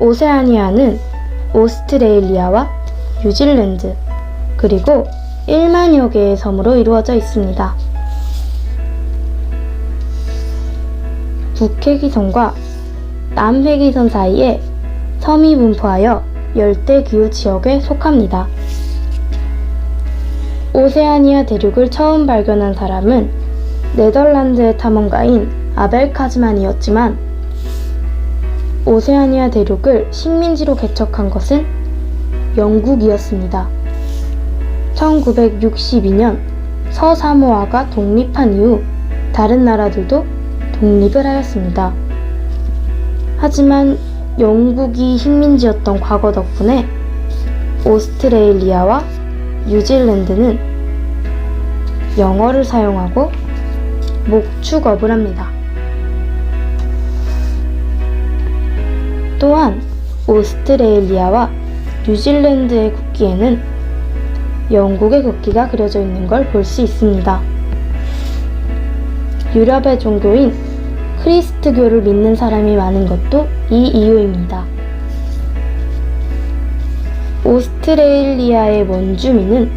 오세아니아는 오스트레일리아와 뉴질랜드, 그리고 1만여 개의 섬으로 이루어져 있습니다. 북회기선과 남회기선 사이에 섬이 분포하여 열대 기후 지역에 속합니다. 오세아니아 대륙을 처음 발견한 사람은 네덜란드의 탐험가인 아벨 카즈만이었지만 오세아니아 대륙을 식민지로 개척한 것은 영국이었습니다. 1962년 서사모아가 독립한 이후 다른 나라들도 독립을 하였습니다. 하지만 영국이 식민지였던 과거 덕분에 오스트레일리아와 뉴질랜드는 영어를 사용하고 목축업을 합니다. 또한 오스트레일리아와 뉴질랜드의 국기에는 영국의 국기가 그려져 있는 걸 볼 수 있습니다. 유럽의 종교인 크리스트교를 믿는 사람이 많은 것도 이 이유입니다. 오스트레일리아의 원주민은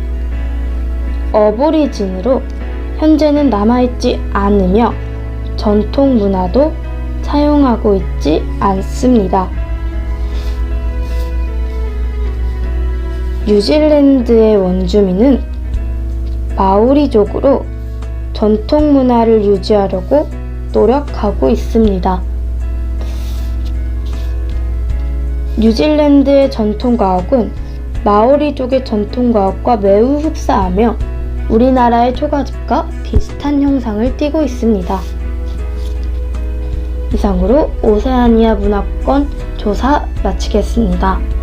어보리진으로 현재는 남아있지 않으며 전통 문화도 사용하고 있지 않습니다. 뉴질랜드의 원주민은 마오리족으로 전통 문화를 유지하려고 노력하고 있습니다. 뉴질랜드의 전통 과학은 마오리족의 전통 과학과 매우 흡사하며 우리나라의 초가집과 비슷한 형상을 띠고 있습니다. 이상으로 오세아니아 문화권 조사 마치겠습니다.